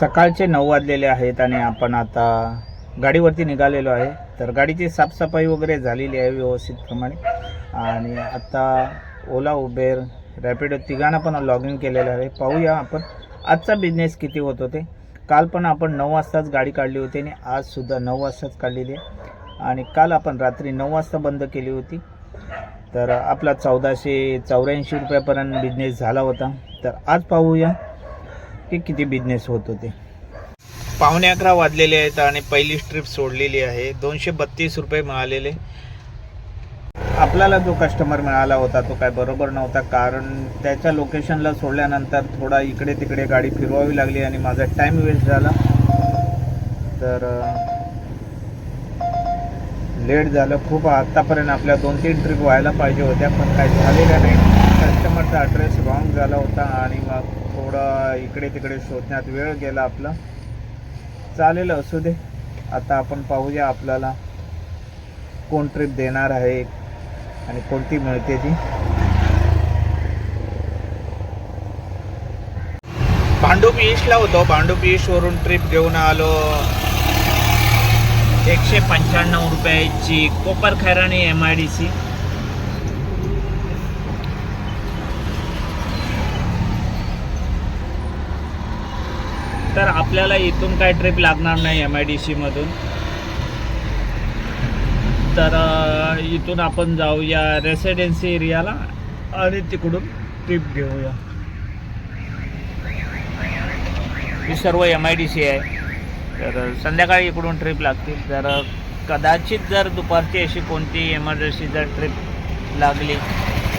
सकाळचे नऊ वाजलेले आहेत आणि आपण आता गाडीवरती निघालेलो आहे. तर गाडीची साफसफाई वगैरे झालेली आहे व्यवस्थितप्रमाणे. आणि आता ओला उबेर रॅपिडो तिघांना पण लॉग इन केलेलं आहे. पाहूया आपण. आजचा बिझनेस किती होत होते? काल पण आपण नऊ वाजताच गाडी काढली होती आणि आजसुद्धा नऊ वाजताच काढलेली आहे. आणि काल आपण रात्री नऊ वाजता बंद केली होती. तर आपला चौदाशे चौऱ्याऐंशी रुपयापर्यंत बिझनेस झाला होता. तर आज पाहूया. की किती बिझनेस होत होते. पावणे अकरा वाजलेले आहेत आणि पहिली ट्रिप सोडलेली आहे. दोनशे बत्तीस रुपये मिळालेले. आपल्याला जो कस्टमर मिळाला होता तो काय बरोबर नव्हता. कारण त्याच्या लोकेशनला सोडल्यानंतर थोडा इकडे तिकडे गाडी फिरवावी लागली आणि माझा टाईम वेस्ट झाला. तर लेट झालं. खूप आत्तापर्यंत आपल्या दोन तीन ट्रिप व्हायला पाहिजे होत्या पण काही झालेल्या नाही. कस्टमरचा ॲड्रेस रॉंग झाला होता आणि मग थोडं इकडे तिकडे शोधण्यात वेळ गेला आपला. चालेल असू दे. आता आपण पाहूया आपल्याला कोण ट्रिप देणार आहे आणि कोणती मिळते ती. भांडूप ईस्टला होतो. भांडूप ईस्टवरून ट्रिप घेऊन आलो. एकशे पंच्याण्णव रुपयाची Kopar Khairane M I D C तर आपल्याला इथून काय ट्रिप लागणार नाही एम आय डी सीमधून तर इथून आपण जाऊया रेसिडेन्सी एरियाला आणि तिकडून ट्रिप घेऊया. ही सर्व एम आय डी सी आहे. तर संध्याकाळी इकडून ट्रिप लागतील. तर कदाचित जर दुपारची अशी कोणती इमर्जन्सी जर ट्रिप लागली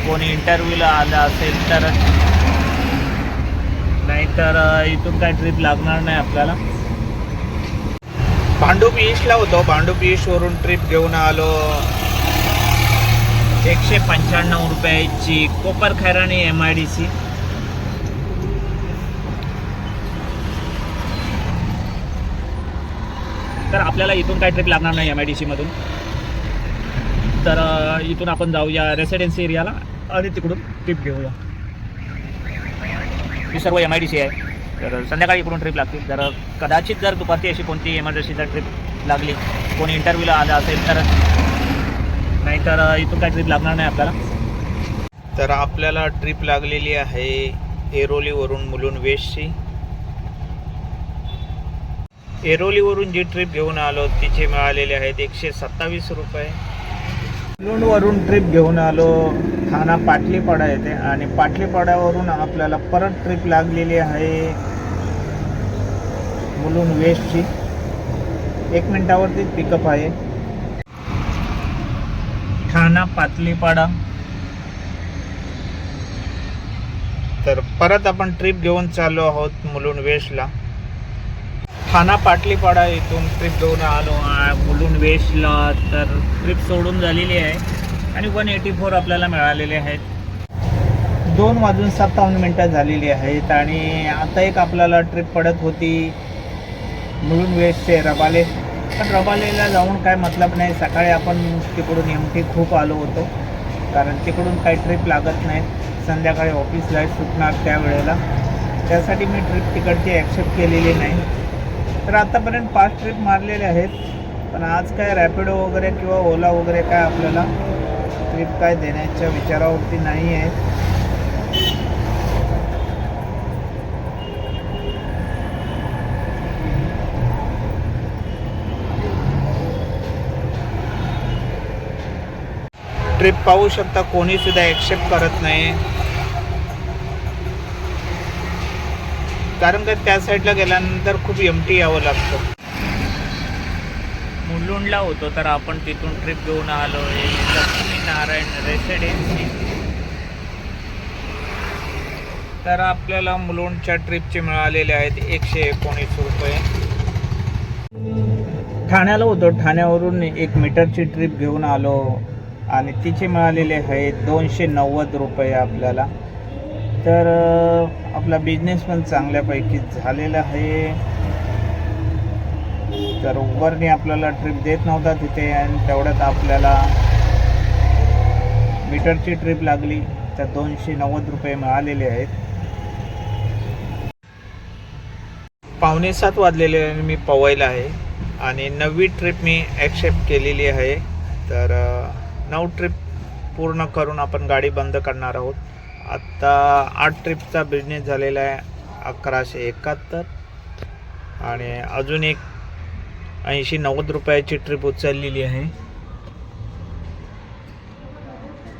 कोणी इंटरव्ह्यूला आलं असेल तर नाहीतर इथून काय ट्रिप लागणार नाही आपल्याला. भांडूप ईस्टला होतो. भांडूप ईस्टवरून ट्रिप घेऊन आलो. एकशे पंच्याण्णव रुपयाची Kopar Khairane M I D C तर आपल्याला इथून काय ट्रिप लागणार नाही एम आय डी सीमधून तर इथून आपण जाऊया रेसिडेन्सी एरियाला आणि तिकडून ट्रिप घेऊया. ही सर्व एम आय डी सी आहे. तर संध्याकाळी इकडून ट्रिप लागतील. जर कदाचित जर दुपारची अशी कोणती एमर्जन्सी जर ट्रिप लागली कोणी इंटरव्ह्यूला आलं असेल तर नाहीतर इथून काय ट्रिप लागणार नाही आपल्याला. तर आपल्याला ट्रिप लागलेली आहे एरोलीवरून मुलुंड वेस्टची. एरोलीवरून जी ट्रिप घेऊन आलो तिचे मिळालेले आहेत एकशे सत्तावीस रुपये. मुलुंडवरून ट्रिप घेऊन आलो. ठाणा पाटलीपाडा येते आणि पाटलीपाड्यावरून आपल्याला परत ट्रिप लागलेली आहे मुलुंड वेस्टची. एक मिनिटावरती पिकअप आहे. ठाणा पाटलीपाडा. तर परत आपण ट्रिप घेऊन चाललो आहोत मुलुंड वेस्टला. ठाणा पाटलीपाडा इथून ट्रिप घेऊन आलो. बोलून वेस्टला तर ट्रिप सोडून झालेली आहे. आणि वन एटी फोर आपल्याला मिळालेले आहेत. दोन वाजून सत्तावन्न मिनटं झालेली आहेत आणि आता एक आपल्याला ट्रिप पडत होती. मुळून वेस्टचे रबाले. पण रबालेला जाऊन काय मतलब नाही. सकाळी आपण तिकडून एम टी खूप आलो होतो. कारण तिकडून काही ट्रिप लागत नाही. संध्याकाळी ऑफिसला सुटणार त्यावेळेला. त्यासाठी मी ट्रिप तिकडची ॲक्सेप्ट केलेली नाही. तर आतापर्यंत पाच ट्रिप मारलेले आहेत. पण आज काय रॅपिडो वगैरे किंवा ओला वगैरे काय आपल्याला ट्रिप काय देण्याच्या विचारावरती नाही आहे ट्रिप पाहू शकता कोणीसुद्धा ॲक्सेप्ट करत नाही. कारण का त्या साईडला गेल्यानंतर खूप एमटी यावं लागतं. मुलुंडला होतो तर आपण तिथून ट्रिप घेऊन आलो. लक्ष्मीनारायण रेसिडेन्सी तर आपल्याला मुलुंडच्या ट्रिपचे मिळालेले आहेत एकशे एकोणीस रुपये. ठाण्याला होतो. ठाण्यावरून एक मीटरची ट्रिप घेऊन आलो. आणि तिचे मिळालेले आहेत दोनशे नव्वद रुपये आपल्याला. तर आपला बिझनेस पण चांगल्यापैकी झालेला आहे. तर उबरने आपल्याला ट्रिप देत नव्हता तिथे आणि तेवढ्यात आपल्याला मीटरची ट्रिप लागली. तर दोनशे नव्वद रुपये मिळालेले आहेत. पावणे सात वाजलेले आणि मी पवायला आहे. आणि नववी ट्रिप मी ॲक्सेप्ट केलेली आहे. तर नऊ ट्रिप पूर्ण करून आपण गाडी बंद करणार आहोत. आत्ता आठ ट्रिपचा बिझनेस झालेला आहे अकराशे एकाहत्तर. आणि अजून एक ऐंशी नव्वद रुपयाची ट्रिप उचललेली आहे.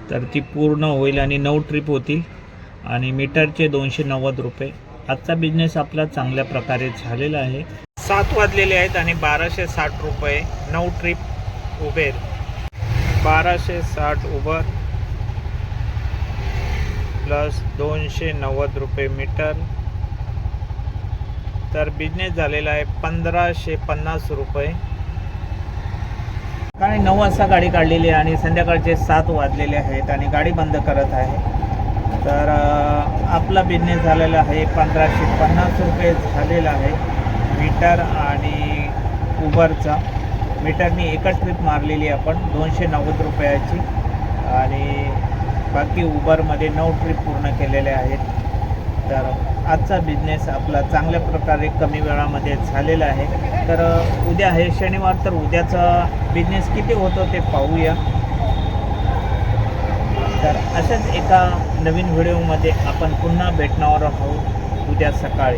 तर ती पूर्ण होईल आणि नऊ ट्रिप होतील. आणि मीटरचे दोनशे नव्वद रुपये. आजचा बिझनेस आपला चांगल्या प्रकारे झालेला आहे. सात वाजलेले आहेत आणि बाराशे साठ रुपये नऊ ट्रिप उबेर बाराशे साठ उबर प्लस दोनशे नव्वद रुपये मीटर. तर बिझनेस झालेला आहे पंधराशे पन्नास रुपये. आणि नऊ वाजता गाडी काढलेली आहे आणि संध्याकाळचे सात वाजलेले आहेत आणि गाडी बंद करत आहे. तर आपला बिझनेस झालेला आहे पंधराशे पन्नास रुपये झालेला आहे मीटर आणि उबरचा. मीटरनी एकच ट्रिप मारलेली आहे आपण दोनशे नव्वद रुपयाची. आणि बाकी उबरमध्ये नऊ ट्रिप पूर्ण केलेले आहेत. तर आजचा बिझनेस आपला चांगल्या प्रकारे कमी वेळामध्ये झालेला आहे. तर उद्या आहे शनिवार तर उद्याचा बिझनेस किती होतो ते पाहूया. तर अशाच एका नवीन व्हिडिओमध्ये आपण पुन्हा भेटणार आहोत उद्या सकाळी.